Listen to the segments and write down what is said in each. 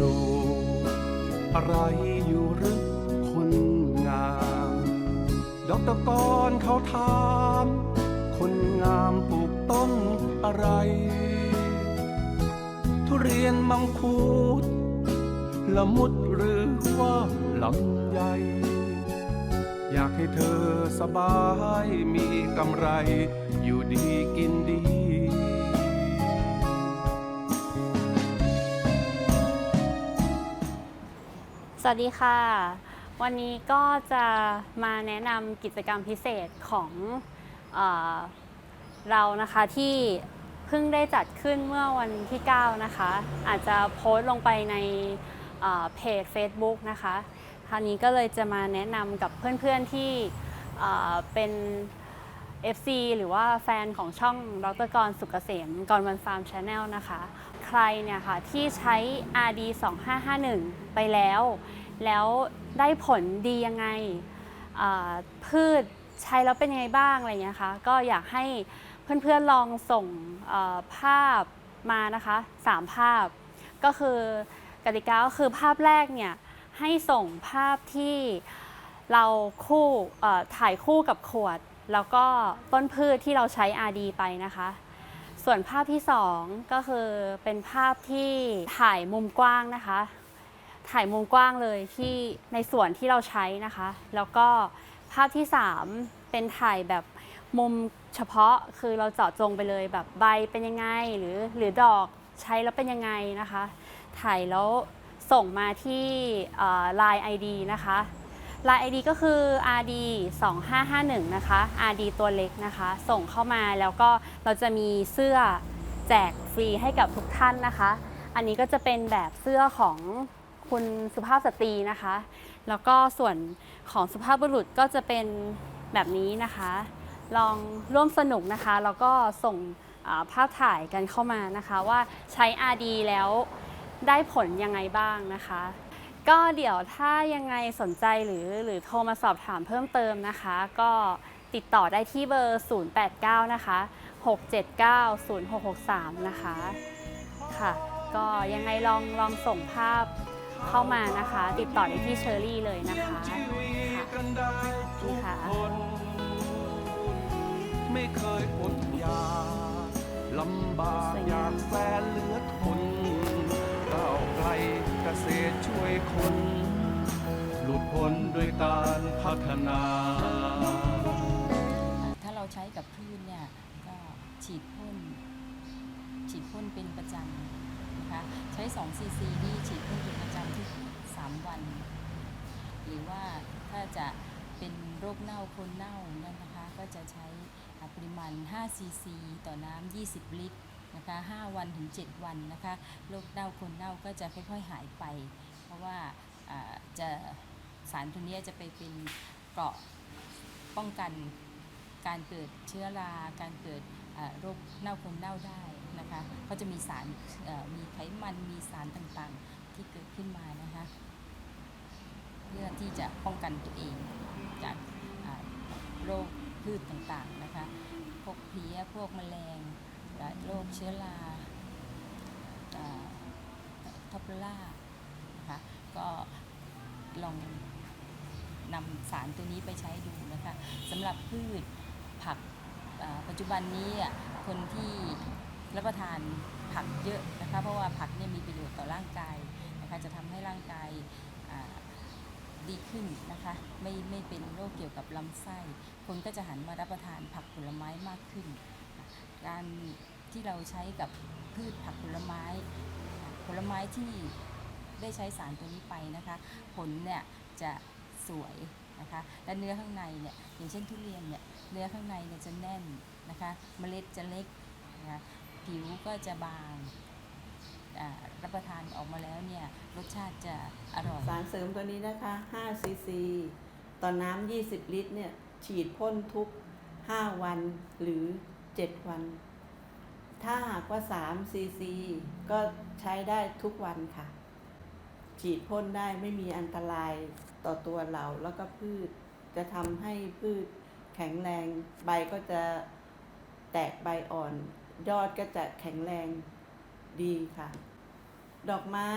ลูกอะไรอยู่หรือคนงามดอกตะกอนเขาถาม คนงามปลูกต้นอะไร ทุเรียนมังคุดละมุดหรือว่าลำไยอยากให้เธอสบายมีกำไร อยู่ดีกินดี สวัสดีค่ะ วันนี้ก็จะมาแนะนำกิจกรรมพิเศษของเออเรานะคะที่เพิ่งได้จัดขึ้นเมื่อวันที่ 9 นะคะ อาจจะโพสต์ลงไปในเเพจ Facebook นะคะคราวนี้ก็เลยจะมาแนะนำกับเพื่อนๆที่เเป็น FC หรือว่าแฟนของช่องดรกรสุกเกษมกรวันฟาร์มชาแนลนะคะ รเนี่ยค่ะที่ใช้ RD 2551 ไปแล้ว แล้วได้ผลดียังไงพืชใช้แล้วเป็นยังไงบ้างอะไรเงี้ยคะก็อยากให้เพื่อนๆลองส่งภาพมานะคะ3ภาพ ก็คือกติกาก็คือภาพแรกเนี่ยให้ส่งภาพที่เราคู่ถ่ายคู่กับขวด แล้วก็ต้นพืชที่เราใช้ RD ไปนะคะ ส่วนภาพที่ 2 ก็คือเป็นภาพที่ถ่ายมุมกว้างนะคะ ถ่ายมุมกว้างเลยที่ในส่วนที่เราใช้นะคะ แล้วก็ภาพที่ 3 เป็นถ่ายแบบมุมเฉพาะคือเราเจาะจงไปเลยแบบใบเป็นยังไงหรือหรือดอกใช้แล้วเป็นยังไงนะคะ ถ่ายแล้วส่งมาที่เอ่อ Line ID นะคะ Line ID ก็คือ RD 2551นะคะ RD ตัวเล็กนะคะ ส่งเข้ามาแล้วก็เราจะมีเสื้อแจกฟรีให้กับทุกท่านนะคะ อันนี้ก็จะเป็นแบบเสื้อของคุณสุภาพสตรีนะคะ แล้วก็ส่วนของสุภาพบุรุษก็จะเป็นแบบนี้นะคะ ลองร่วมสนุกนะคะ แล้วก็ส่งาภาพถ่ายกันเข้ามานะคะ ว่าใช้ RD แล้วได้ผลยังไงบ้างนะคะ ก็เดี๋ยวถ้ายังไงสนใจหรือหรือโทรมาสอบถามเพิ่มเติมนะคะ ก็ติดต่อได้ที่เบอร์ 089 นะคะ 679 0663 นะคะค่ะ ก็ยังไงลองลองส่งภาพเข้ามานะคะ ติดต่อได้ที่เชอรี่เลยนะคะชีวิตกันได้ทุกค่ะคนไม่เคยอดอยากลำบากอยากแฟนเหลือทนก้าวไกลเก ษตรช่วยคน หลุดพ้นด้วยการพัฒนา ถ้าเราใช้กับพืชเนี่ยก็ฉีดพ่นฉีดพ่นเป็นประจำนะคะใช้2ซีซีนี่ฉีดพ่นเป็นประจำทุก3วัน หรือว่าถ้าจะเป็นโรคเน่าคนเน่านั่นนะคะ ก็จะใช้ปริมาณ5ซีซีต่อน้ำ20 ลิตร นะคะ5วันถึง 7 วันนะคะโรคเน่าคนเน่าก็จะค่อยๆหายไป เพราะว่าจะสารตัวนี้จะไปเป็นเกราะป้องกันการเกิดเชื้อรา การเกิดโรคเน่าคนเน่าได้นะคะเขาจะมีสารมีไขมันมีสารต่างๆที่เกิดขึ้นมานะคะเพื่อที่จะป้องกันตัวเองจากโรคพืชต่างๆนะคะพวกเพลี้ยพวกแมลง โรคเชื้อราท็อปเปอร่านะคะก็ลองนำสารตัวนี้ไปใช้ดูนะคะสำหรับพืชผักปัจจุบันนี้คนที่รับประทานผักเยอะนะคะเพราะว่าผักเนี่ยมีประโยชน์ต่อร่างกายนะคะจะทำให้ร่างกายดีขึ้นนะคะไม่ไม่เป็นโรคเกี่ยวกับลำไส้ คนก็จะหันมารับประทานผักผลไม้มากขึ้น การที่เราใช้กับพืชผักผลไม้ผลไม้ที่ได้ใช้สารตัวนี้ไปนะคะ ผลเนี่ยจะสวยนะคะและเนื้อข้างในเนี่ยอย่างเช่นทุเรียนเนี่ยเนื้อข้างในเนี่ยจะแน่นนะคะเมล็ดจะเล็กนะคะผิวก็จะบางอ่ารับประทานออกมาแล้วเนี่ยรสชาติจะอร่อย สารเสริมตัวนี้นะคะ5ซีซีต่อน้ำ20 ลิตรเนี่ยฉีดพ่นทุก 5 วันหรือ 7วัน ถ้าหากว่า3ซีซีก็ใช้ได้ทุกวันค่ะ ฉีดพ่นได้ไม่มีอันตรายต่อตัวเราแล้วก็พืช จะทำให้พืชแข็งแรงใบก็จะแตกใบอ่อน ยอดก็จะแข็งแรงดีค่ะ ดอกไม้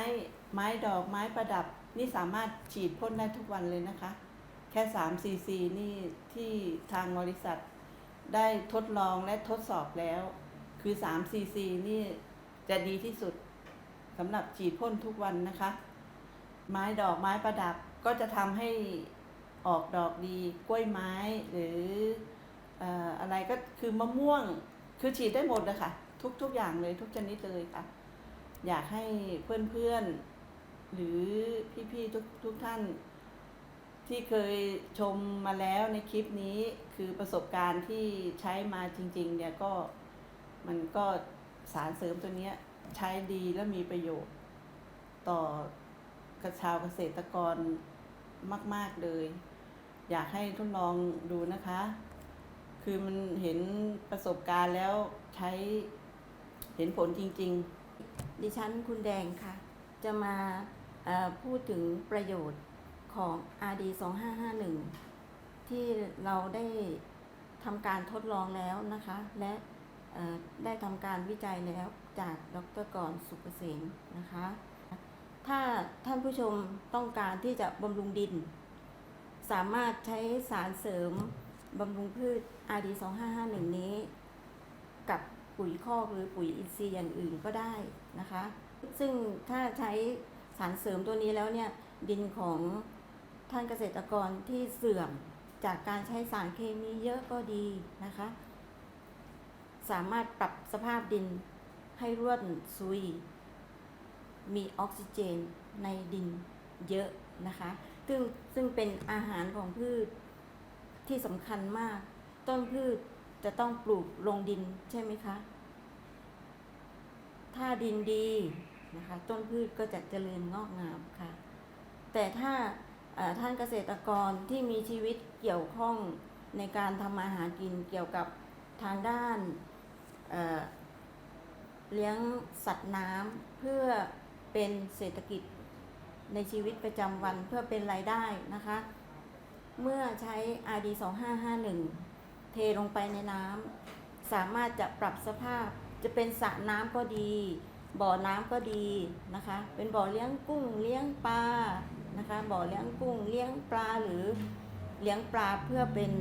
ไม้ดอกไม้ประดับนี่สามารถฉีดพ่นได้ทุกวันเลยนะคะ แค่3ซีซีนี่ที่ทางบริษัท ได้ทดลองและทดสอบแล้ว คือ3ซีซีนี่จะดีที่สุดสำหรับฉีดพ่นทุกวันนะคะ ไม้ดอกไม้ประดับก็จะทำให้ออกดอกดีกล้วยไม้หรืออออะไรก็คือมะม่วงคือฉีดได้หมดเลยค่ะ ทุกทุกอย่างเลยทุกชนิดเลยค่ะ อยากให้เพื่อนๆ หรือพี่ๆทุกทุกท่าน ที่เคยชมมาแล้วในคลิปนี้คือประสบการณ์ที่ใช้มาจริง ๆ เนี่ยก็มันก็สารเสริมตัวเนี้ยใช้ดีและมีประโยชน์ ต่อกระชาวเกษตรกรมาก ๆ เลย อยากให้ทดลองดูนะคะ คือมันเห็นประสบการณ์แล้วใช้เห็นผลจริง ๆ ดิฉันคุณแดงค่ะ จะมาอ่อพูดถึงประโยชน์ ของ RD 2551 ที่เราได้ทำการทดลองแล้วนะคะ และได้ทำการวิจัยแล้วจากดรกรสุกเกษมนะคะ ถ้าท่านผู้ชมต้องการที่จะบำรุงดิน สามารถใช้สารเสริมบำรุงพืช RD 2551 นี้ กับปุ๋ยคอกหรือปุ๋ยอินทรีย์อย่างอื่นก็ได้นะคะ ซึ่งถ้าใช้สารเสริมตัวนี้แล้วเนี่ย ดินของ ท่านเกษตรกรที่เสื่อมจากการใช้สารเคมีเยอะก็ดีนะคะ สามารถปรับสภาพดินให้ร่วนซุย มีออกซิเจนในดินเยอะนะคะ ซึ่งซึ่งเป็นอาหารของพืชที่สำคัญมาก ต้นพืชจะต้องปลูกลงดินใช่ไหมคะ ถ้าดินดีนะคะ ต้นพืชก็จะเจริญงอกงามค่ะ แต่ถ้า ท่านเกษตรกรที่มีชีวิตเกี่ยวข้องในการทำมาหากินเกี่ยวกับทางด้านเเลี้ยงสัตว์น้ำเพื่อเป็นเศรษฐกิจในชีวิตประจำวันเพื่อเป็นรายได้นะคะ เมื่อใช้ RD 2551 เทลงไปในน้ำสามารถจะปรับสภาพจะเป็นสระน้ำก็ดี บ่อน้ำก็ดีนะคะ เป็นบ่อเลี้ยงกุ้งเลี้ยงปลา นะคะบ่อเลี้ยงกุ้งเลี้ยงปลาหรือเลี้ยงปลาเพื่อเป็น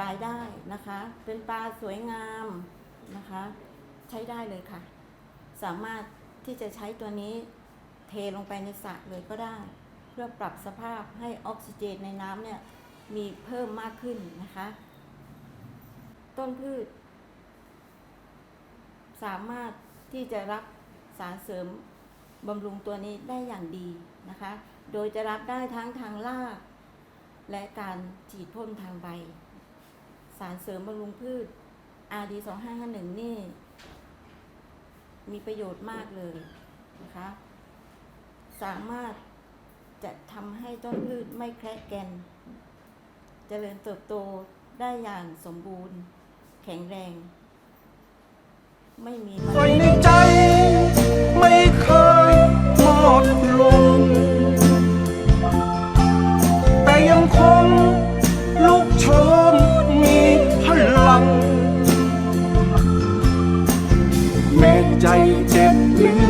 รายได้นะคะ เป็นปลาสวยงามนะคะ ใช้ได้เลยค่ะ สามารถที่จะใช้ตัวนี้เทลงไปในสระเลยก็ได้ เพื่อปรับสภาพให้ออกซิเจนในน้ำเนี่ยมีเพิ่มมากขึ้นนะคะ ต้นพืช สามารถที่จะรับสารเสริมบำรุงตัวนี้ได้อย่างดี นะคะ โดยจะรับได้ทั้งทางราก และการฉีดพ่นทางใบ สารเสริมบำรุงพืช RD 2551นี่ มีประโยชน์มากเลยนะคะ สามารถจะทำให้ต้นพืชไม่แคระแกน เจริญเติบโตได้อย่างสมบูรณ์ แข็งแรง ไม่มีมะไฟเร็งในใจไม่เคย ใจเจ็บเหลือ